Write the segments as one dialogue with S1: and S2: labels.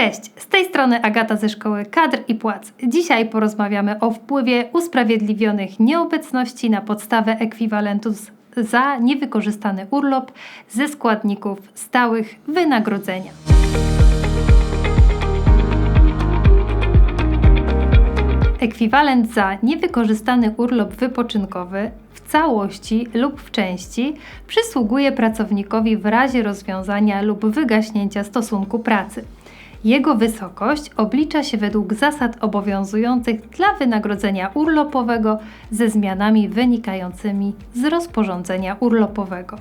S1: Cześć, z tej strony Agata ze Szkoły Kadr i Płac. Dzisiaj porozmawiamy o wpływie usprawiedliwionych nieobecności na podstawę ekwiwalentów za niewykorzystany urlop ze składników stałych wynagrodzenia. Ekwiwalent za niewykorzystany urlop wypoczynkowy w całości lub w części przysługuje pracownikowi w razie rozwiązania lub wygaśnięcia stosunku pracy. Jego wysokość oblicza się według zasad obowiązujących dla wynagrodzenia urlopowego ze zmianami wynikającymi z rozporządzenia urlopowego.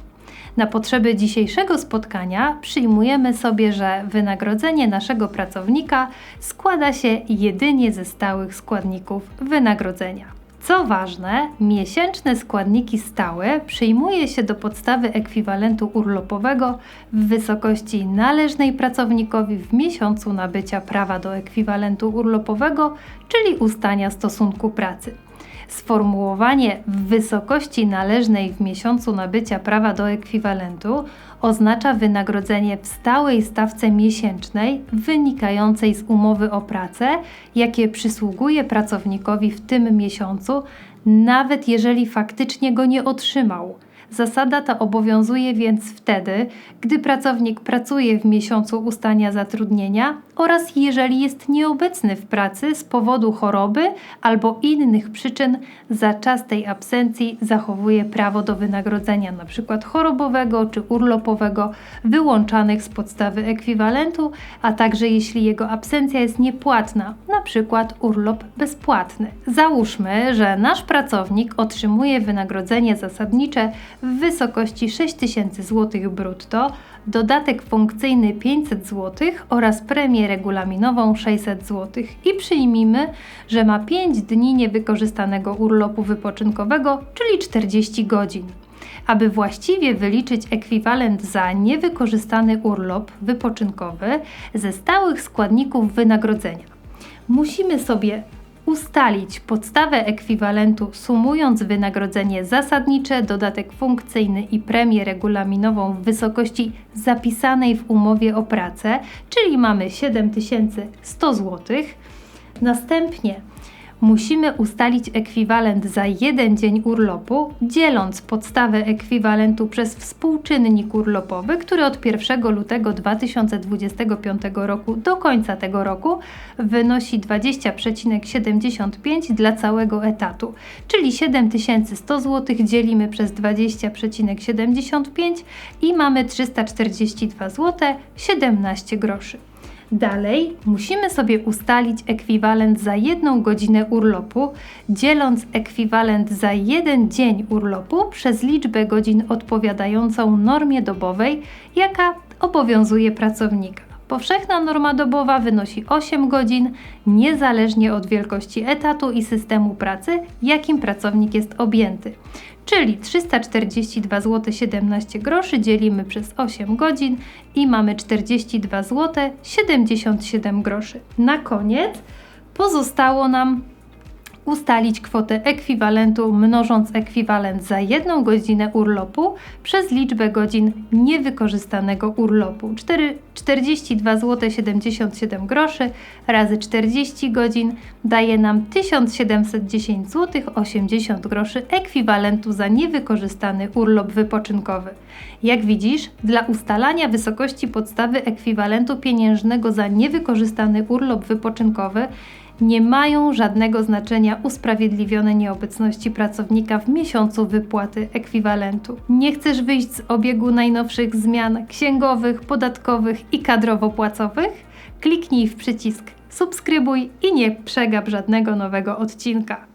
S1: Na potrzeby dzisiejszego spotkania przyjmujemy sobie, że wynagrodzenie naszego pracownika składa się jedynie ze stałych składników wynagrodzenia. Co ważne, miesięczne składniki stałe przyjmuje się do podstawy ekwiwalentu urlopowego w wysokości należnej pracownikowi w miesiącu nabycia prawa do ekwiwalentu urlopowego, czyli ustania stosunku pracy. Sformułowanie w wysokości należnej w miesiącu nabycia prawa do ekwiwalentu oznacza wynagrodzenie w stałej stawce miesięcznej wynikającej z umowy o pracę, jakie przysługuje pracownikowi w tym miesiącu, nawet jeżeli faktycznie go nie otrzymał. Zasada ta obowiązuje więc wtedy, gdy pracownik pracuje w miesiącu ustania zatrudnienia oraz jeżeli jest nieobecny w pracy z powodu choroby albo innych przyczyn za czas tej absencji zachowuje prawo do wynagrodzenia np. chorobowego czy urlopowego wyłączanych z podstawy ekwiwalentu, a także jeśli jego absencja jest niepłatna, np. urlop bezpłatny. Załóżmy, że nasz pracownik otrzymuje wynagrodzenie zasadnicze w wysokości 6000 zł brutto, dodatek funkcyjny 500 zł oraz premię regulaminową 600 zł i przyjmijmy, że ma 5 dni niewykorzystanego urlopu wypoczynkowego, czyli 40 godzin. Aby właściwie wyliczyć ekwiwalent za niewykorzystany urlop wypoczynkowy ze stałych składników wynagrodzenia, musimy sobie ustalić podstawę ekwiwalentu sumując wynagrodzenie zasadnicze, dodatek funkcyjny i premię regulaminową w wysokości zapisanej w umowie o pracę, czyli mamy 7100 zł. Następnie musimy ustalić ekwiwalent za jeden dzień urlopu, dzieląc podstawę ekwiwalentu przez współczynnik urlopowy, który od 1 lutego 2025 roku do końca tego roku wynosi 20,75 dla całego etatu, czyli 7100 zł dzielimy przez 20,75 i mamy 342 zł 17 groszy. Dalej musimy sobie ustalić ekwiwalent za jedną godzinę urlopu, dzieląc ekwiwalent za jeden dzień urlopu przez liczbę godzin odpowiadającą normie dobowej, jaka obowiązuje pracownika. Powszechna norma dobowa wynosi 8 godzin, niezależnie od wielkości etatu i systemu pracy, jakim pracownik jest objęty. Czyli 342 zł 17 groszy dzielimy przez 8 godzin i mamy 42 zł 77 groszy. Na koniec pozostało nam ustalić kwotę ekwiwalentu mnożąc ekwiwalent za jedną godzinę urlopu przez liczbę godzin niewykorzystanego urlopu. 4, 42 zł 77 groszy razy 40 godzin daje nam 1710 zł 80 groszy ekwiwalentu za niewykorzystany urlop wypoczynkowy. Jak widzisz, dla ustalania wysokości podstawy ekwiwalentu pieniężnego za niewykorzystany urlop wypoczynkowy nie mają żadnego znaczenia usprawiedliwione nieobecności pracownika w miesiącu wypłaty ekwiwalentu. Nie chcesz wyjść z obiegu najnowszych zmian księgowych, podatkowych i kadrowo-płacowych? Kliknij w przycisk subskrybuj i nie przegap żadnego nowego odcinka.